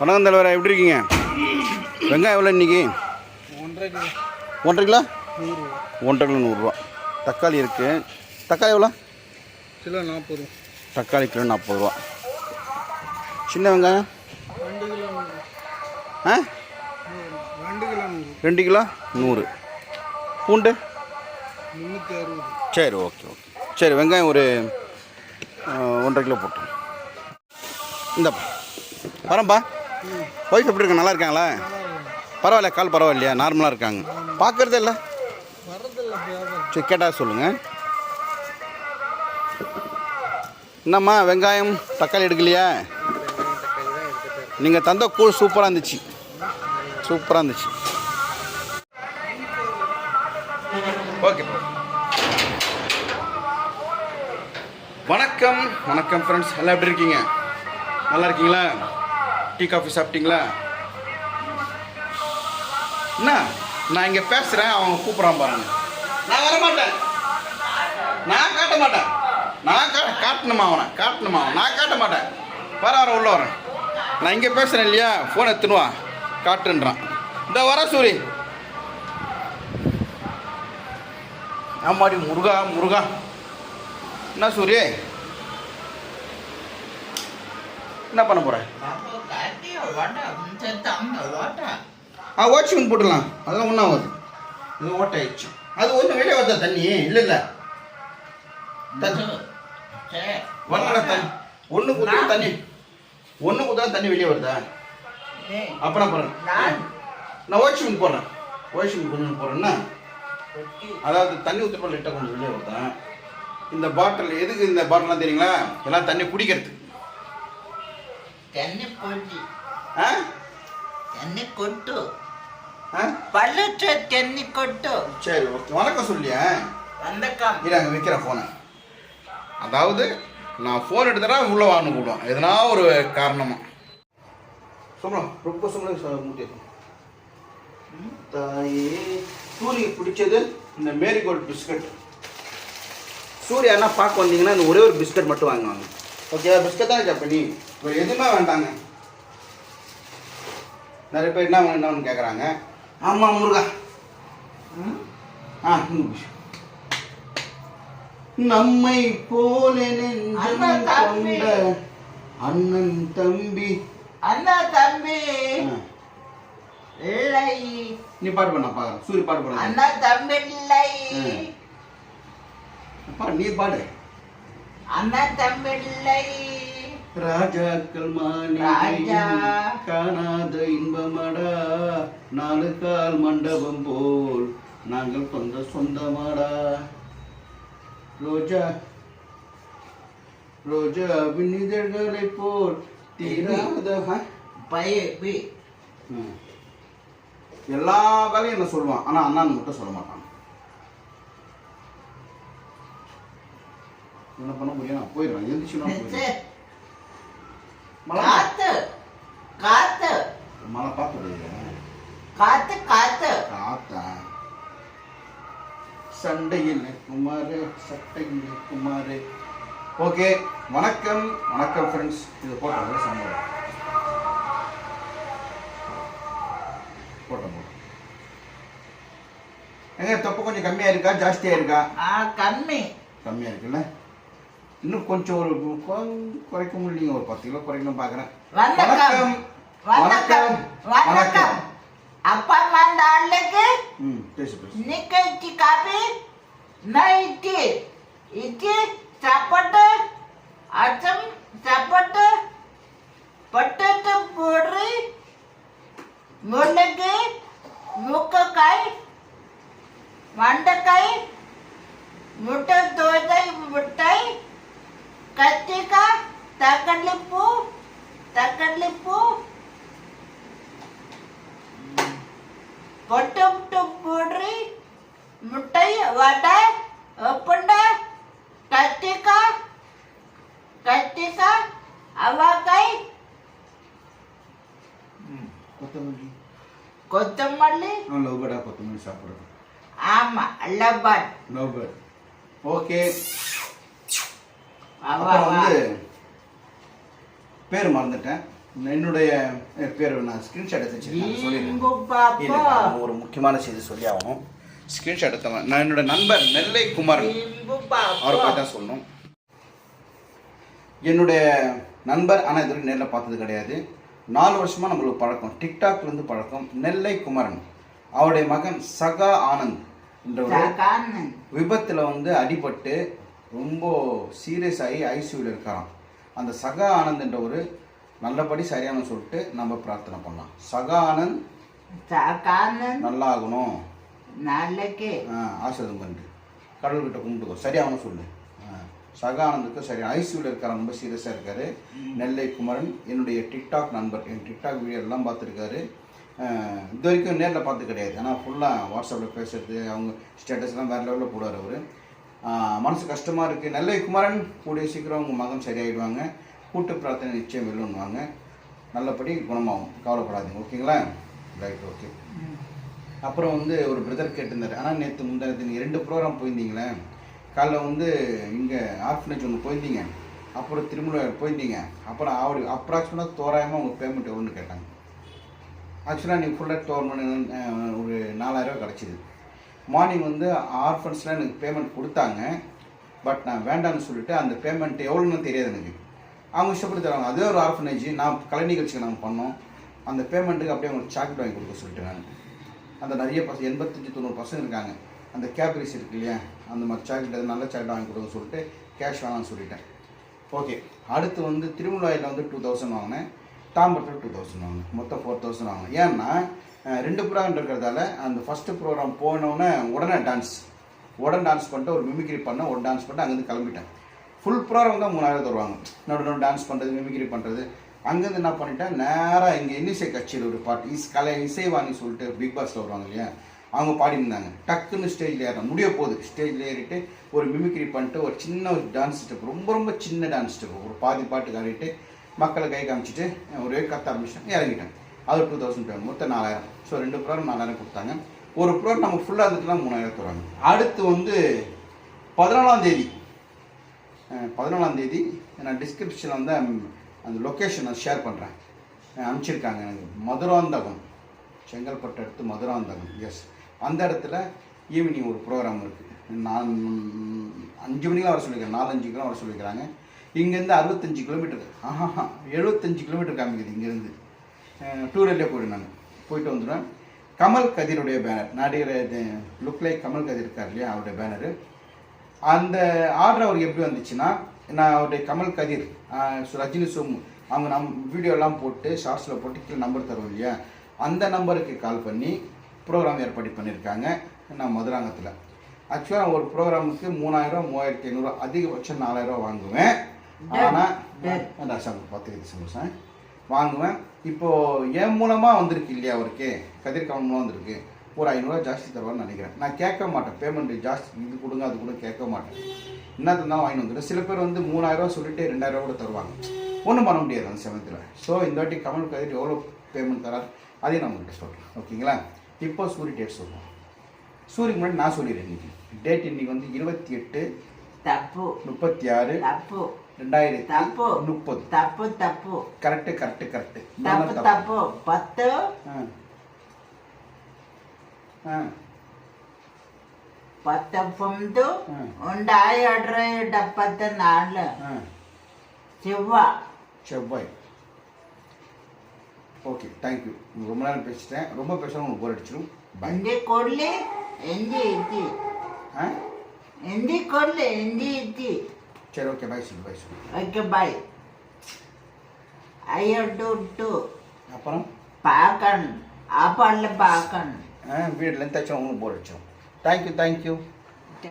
வணக்கம் தலைவரா எப்படி இருக்கீங்க? வெங்காயம் எவ்வளோ இன்னைக்கு? ஒன்றரை கிலோ. ஒன்றரை கிலோ நூறு ஒன்றரை கிலோ நூறுரூவா தக்காளி இருக்குது தக்காளி எவ்வளோ? கிலோ நாற்பது ரூபா. தக்காளி கிலோ நாற்பது ரூபா. சின்ன வெங்காயம்? ஆ? ரெண்டு கிலோ நூறு. ரெண்டு கிலோ நூறு. பூண்டு? சரி ஓகே ஓகே. சரி வெங்காயம் ஒரு ஒன்றரை கிலோ போட்டோம் இந்தப்பா. வரேன்ப்பா ஒய்ஃப் எப்படி இருக்க? நல்லா இருக்காங்களா? பரவாயில்ல கால் பரவாயில்லையா? நார்மலாக இருக்காங்க. பார்க்குறது இல்லை. சரி கேட்டால் சொல்லுங்கள் என்னம்மா வெங்காயம் தக்காளி எடுக்கலையா? நீங்கள் தந்த கூழ் சூப்பராக இருந்துச்சு. சூப்பராக இருந்துச்சு. ஓகே. வணக்கம். வணக்கம் ஃப்ரெண்ட்ஸ் எல்லாம் எப்படி இருக்கீங்க? நல்லா இருக்கீங்களா? டீ காஃபி சாப்பிட்டீங்களா? என்ன? நான் இங்கே பேசுகிறேன் அவங்க கூப்பிட்றான் பாருங்க. நான் வர மாட்டேன் நான் காட்ட மாட்டேன். நான் கா காட்டணுமா அவனை? காட்டணுமா அவன்? நான் காட்ட மாட்டேன். வர வர உள்ள வரேன். நான் இங்கே பேசுகிறேன் இல்லையா? ஃபோன் எடுத்துன்னு காட்டுன்றான். இந்த வர சூரி. ஆமாடி முருகா முருகா. என்ன சூரி? என்ன பண்ண போகிறேன் ஆ வாட்ச் மீன் போட்டுடலாம். அதெல்லாம் ஒன்றும் ஆகாது. இது ஓட்ட ஆயிடுச்சு அது ஒன்றும் வெளியே வருதா தண்ணி. இல்லை இல்லை. ஒன்றரை தண்ணி. ஒன்று குத்தா தண்ணி. ஒன்று குத்தா தண்ணி வெளியே வருதா? அப்புறம் பாருங்க நான் வாட்ச் மீன் போடுறேன் வாட்ச் மீன் கொஞ்சம் போடுறேன்னா அதாவது தண்ணி ஊற்றுப்பா லைட்டாக கொஞ்சம் வெளியே வருதா? இந்த பாட்டில் எதுக்கு இந்த பாட்டிலாம் தெரியுங்களா? எல்லாம் தண்ணி குடிக்கிறது தண்ணி போச்சு ತೆನ್ನೆ ಕೊಟ್ಟು ஆ பள்ளற்ற தென்னி கொட்டு சரி ஓகே வணக்கம் சொல்லியா வந்தக்கம் இரு அங்கே வைக்கிறேன் ஃபோனை அதாவது நான் ஃபோன் எடுத்தனா உள்ளே வாங்க கூடுவோம் எதனா ஒரு காரணமாக சொல்லலாம் ரொம்ப சொல்ல மூட்டி தாயே சூரியக்கு பிடிச்சது இந்த மேரிகோல்ட் பிஸ்கட் சூர்யா என்ன பார்க்க வந்தீங்கன்னா இந்த ஒரே ஒரு பிஸ்கட் மட்டும் வாங்குவாங்க ஓகே பிஸ்கட் தான் ஜப்பனி இப்போ எதுவுமே வேண்டாங்க நிறைய பேர் என்ன வேணும் என்ன கேட்குறாங்க ஆமாம் முருகா. ஆ நம்மை போல நெஞ்சம். கொண்ட அண்ணன் தம்பி. அண்ணா தம்பி. இல்லை. நீ பாட்டு பண்ண பாக்குறேன் சூரிய பாட்டு பண்ண அண்ணா தம்பி இல்லை. பாடு நீ பாடு. அண்ணா தம்பி இல்லை. ராஜாக்கள் மாளிகை ராஜா. காணாத இன்பமடா. நாலு கால் மண்டபம் போல் நாங்கள் சொந்த சொந்தமாடா. ரோஜா ரோஜா விண்ணிதழ்களை போல் தீராத. எல்லா வேலையும் என்ன சொல்லுவான். ஆனா அண்ணான்னு மட்டும் சொல்ல மாட்டான். என்ன பண்ண முடியும்? போயிடுறேன். மழை காத்து காத்து. மழை பார்த்து காத்து காத்து. காத்தா? சண்டையில் குமாரு சட்டையில் குமாரு ஓகே வணக்கம் வணக்கம் ஃப்ரெண்ட்ஸ் இது போட்டோம் சம்பளம் போட்டோம். எங்க தொப்பை கொஞ்சம் கம்மியா இருக்கா? ஜாஸ்தியா இருக்கா? ஆ கம்மி. கம்மியா இருக்குல்ல? இன்னும் கொஞ்சம் ஒரு குறைக்க முடியலைங்க ஒரு பத்து கிலோ குறைக்கணும் பார்க்குறேன். வணக்கம். வணக்கம். வணக்கம். அப்பா அம்மா அந்த ஆளுக்கு நிக்கச்சி காபி நைட்டி இட்லி சாப்பாட்டு அச்சம் சாப்பாட்டு பொட்டேட்டோ பூரி முள்ளங்கி முக்கக்காய் மண்டக்காய் முட்டை தோசை முட்டை கத்திரிக்காய் தக்காளி பூ தக்காளி பூ பொட்டு பூரி முட்டை வடை உப்புண்டை கத்திரிக்காய் கத்திரிக்காய் அவக்காய் கொத்தமல்லி கொத்தமல்லி நான் லவ் பேர்டா கொத்தமல்லி சாப்பிட்றது அப்புறம் வந்து பேர் மறந்துட்டேன். என்னுடைய பேர் நான் ஸ்க்ரீன்ஷாட் எடுத்து வச்சிருக்கேன். சொல்லிடுறேன். ஒரு முக்கியமான செய்தி சொல்லி ஆகணும். ஸ்க்ரீன்ஷாட் எடுத்தவன். நான் என்னோட நண்பர் நெல்லை இம்பு அவரை தான் சொல்லணும். என்னுடைய நண்பர் ஆனால் இது நேரில் பார்த்தது கிடையாது. நாலு வருஷமாக நம்மளுக்கு பழக்கம். டிக்டாக்லேருந்து பழக்கம். நெல்லை குமரன். அவருடைய மகன் சகா ஆனந்த். என்றவர் சகான்னு விபத்தில் வந்து அடிபட்டு ரொம்ப சீரியஸ் ஆகி ஐசியூவில் இருக்காராம். அந்த சகா ஆனந்த் என்றவர் நல்லபடி சரியான சொல்லிட்டு நம்ம பிரார்த்தனை பண்ணலாம். சகா ஆனந்த் நல்லா ஆகணும் நாளைக்கு ஆ, ஆசீர்வாதம் பண்ணிட்டு கடவுள்கிட்ட கும்பிட்டுக்கோ. சரியாகணும் சொல்லு. சகானந்துக்கு சரி. ஐசியூவில் இருக்கார் ரொம்ப சீரியஸாக இருக்காரு. நெல்லை குமரன் என்னுடைய டிக்டாக் நண்பர். என் டிக்டாக் வீடியோ எல்லாம் பார்த்துருக்காரு. இது வரைக்கும் நேரில் பார்த்து கிடையாது. ஆனால் ஃபுல்லாக வாட்ஸ்அப்பில் பேசுறது அவங்க ஸ்டேட்டஸ்லாம் வேறு லெவலில் போடுவார் அவர். மனசு கஷ்டமாக இருக்குது நல்ல குமரன் கூடிய சீக்கிரம் உங்கள் மகன் சரியாயிடுவாங்க. கூட்டு பிரார்த்தனை நிச்சயம் வெல்லுன்னுவாங்க நல்லபடி குணமாகும். கவலைப்படாதீங்க. ஓகேங்களா? Right okay. அப்புறம் வந்து ஒரு பிரதர் கேட்டிருந்தார். ஆனால் நேற்று முந்தானத்து நீங்கள் ரெண்டு ப்ரோக்ராம் போயிருந்தீங்களே? காலைல வந்து இங்கே ஆர்ஃபனேஜ் ஒன்று போயிருந்தீங்க. அப்புறம் திருமண போயிருந்தீங்க. அப்புறம் அவரு அப்ராக்சிமேட்டாக தோராயமாக உங்கள் பேமெண்ட் எவ்வளோன்னு கேட்டாங்க. ஆக்சுவலாக நீங்கள் ஃபுல்லாக டோர்மெண்ட் ஒரு நாலாயிரரூவா கிடச்சிது. மார்னிங் வந்து ஆர்ஃபன்ஸ்லாம் எனக்கு பேமெண்ட் கொடுத்தாங்க. பட் நான் வேண்டாம்னு சொல்லிட்டு அந்த பேமெண்ட் எவ்வளோன்னு தெரியாது எனக்கு. அவங்க இஷ்டப்பட்டு தருவாங்க அதே ஒரு ஆர்ஃபனேஜ் நான் கலை நிகழ்ச்சிக்கு நாங்கள் பண்ணோம். அந்த பேமெண்ட்டுக்கு அப்படியே அவங்களுக்கு சாக்லேட் வாங்கி கொடுக்க சொல்லிட்டு நான். அந்த நிறைய பசங்க எண்பத்தஞ்சு தொண்ணூறு பசங்க இருக்காங்க. அந்த கேப்ரிஸ் இருக்கு இல்லையா? அந்த மாதிரி சாக்லேட் நல்ல சாக்லேட் வாங்கி கொடுக்க சொல்லிட்டு கேஷ் வேணாம்னு சொல்லிட்டேன். ஓகே அடுத்து வந்து திருமலாயில் வந்து டூ தௌசண்ட் வாங்கினேன். தாம்பரத்தில் டூ தௌசண்ட் வாங்கினேன். மொத்தம் ஃபோர் தௌசண்ட் வாங்கினேன். ஏன்னா ரெண்டு ப்ரோக்ராம் இருக்கிறதால அந்த ஃபஸ்ட்டு ப்ரோக்ராம் போனோடனே உடனே டான்ஸ் உடனே டான்ஸ் பண்ணிட்டு ஒரு மிமிக்ரி பண்ண ஒரு டான்ஸ் பண்ணிட்டு அங்கேருந்து கிளம்பிட்டேன். ஃபுல் ப்ரோக்ராம் தான் மூணாயிரம் தருவாங்க நடு நடு டான்ஸ் பண்ணுறது மிமிக்ரி பண்ணுறது அங்கேருந்து என்ன பண்ணிட்டேன்? நேராக இங்கே இன்னிசை கட்சியில் ஒரு பாட்டு இஸ் கலை இசைவாணி சொல்லிட்டு பிக் பாஸில் வருவாங்க இல்லையா? அவங்க பாடியிருந்தாங்க. டக்குன்னு ஸ்டேஜில் ஏறணும். முடிய போகுது. ஸ்டேஜில் ஏறிட்டு ஒரு மிமிக்ரி பண்ணிட்டு ஒரு சின்ன ஒரு டான்ஸ் ஸ்டெப் ரொம்ப ரொம்ப சின்ன டான்ஸ் ஸ்டெப் ஒரு பாதி பாட்டு காட்டிட்டு மக்களை கை காமிச்சிட்டு ஒரே கத்த ஆரம்பிச்சிட்டேன். இறங்கிட்டேன். அது டூ தௌசண்ட் டென் மொத்தம் நாலாயிரம். ஸோ ரெண்டு ப்ரோக்ராம் நாலாயிரம் கொடுத்தாங்க. ஒரு ப்ரோக்ராம் நம்ம ஃபுல்லாக இருந்துட்டுனா மூணாயிரம் தருவாங்க. அடுத்து வந்து பதினாலாம் தேதி. பதினாலாம் தேதி நான் டிஸ்கிரிப்ஷனில் வந்து அந்த லொக்கேஷன் நான் ஷேர் பண்ணுறேன் அனுப்பிச்சிருக்காங்க எனக்கு. மதுராந்தகம். செங்கல்பட்டு அடுத்து மதுராந்தகம். எஸ் அந்த இடத்துல ஈவினிங் ஒரு ப்ரோக்ராம் இருக்குது நான் அஞ்சு மணிக்கெலாம் வர சொல்லியிருக்கேன் நாலஞ்சுக்கெலாம் வர சொல்லியிருக்கிறாங்க இங்கேருந்து அறுபத்தஞ்சு கிலோமீட்டர் ஆஹா எழுபத்தஞ்சு கிலோமீட்டர் காமிக்குது இங்கேருந்து. டூ வீலர்லேயே போயிடுவேன் நான். போயிட்டு வந்துடுவேன். கமல் கதிருடைய பேனர் நடிகர் லுக் லைக் கமல் கதிர் இருக்கார் இல்லையா அவருடைய பேனரு அந்த ஆர்டர் அவருக்கு எப்படி வந்துச்சுன்னா நான் அவருடைய கமல் கதிர் ரஜினி சோமு அவங்க நம் வீடியோலாம் போட்டு ஷார்ட்ஸில் போட்டு கீழே நம்பர் தருவோம் இல்லையா அந்த நம்பருக்கு கால் பண்ணி ப்ரோக்ராம் ஏற்பாடு பண்ணியிருக்காங்க. நான் மதுராங்கத்தில். ஆக்சுவலாக ஒரு ப்ரோக்ராமுக்கு மூணாயிரம் மூவாயிரத்தி ஐநூறுரூவா அதிகபட்சம் நாலாயிரரூவா வாங்குவேன். ஆனால் Done. பார்த்துக்கிது சந்தோஷம் வாங்குவேன். இப்போது என் மூலமாக வந்திருக்கு இல்லையா அவருக்கு? கதிர் கமல் மூலம் வந்திருக்கு. ஒரு ஐநூறுரூவா ஜாஸ்தி தருவான்னு நினைக்கிறேன். நான் கேட்க மாட்டேன். பேமெண்ட் ஜாஸ்தி இது கொடுங்க அது கூட கேட்க மாட்டேன். என்ன தந்தாலும் வாங்கி வந்துடும் சில பேர் வந்து மூணாயிரரூவா சொல்லிட்டு ரெண்டாயிரரூவா கூட தருவாங்க. ஒன்றும் பண்ண முடியாது அந்த சமயத்தில். ஸோ இந்த வாட்டி கமல் கதிர் எவ்வளோ பேமெண்ட் தரார்? அதையும் நான் உங்கள்கிட்ட சொல்கிறேன் ஓகேங்களா? இப்போ சூரி டேட் சொல்லுவோம் சூரியக்கு முன்னாடி நான் சொல்லிடுறேன் இன்னைக்கு. டேட் இன்னைக்கு வந்து இருபத்தி எட்டு முப்பத்தி ஆறு ரெண்டாயிரத்தி தப்பு முப்பது தப்பு தப்பு கரெக்ட் கரெக்ட் கரெக்ட் தப்பு தப்பு பத்து பத்தொம்பது ரெண்டாயிரத்தி டப்பத்து நாலு செவ்வாய் செவ்வாய் ஓகே தேங்க்யூ ரொம்ப நேரம் பேசிட்டேன் ரொம்ப பேசணும் உங்களுக்கு போர் அடிச்சிடும் எந்தி கொள்ளி எந்தி இத்தி எந்தி எந்தி இத்தி சரி ஓகே பாய் சொல்லு பாய் சொல்லு okay bye I have to do அப்புறம் பார்க்கணும் அப்பால பார்க்கணும் வீட்டில் தச்சு உங்களுக்கு போர் அடிச்சோம் தேங்க்யூ தேங்க்யூ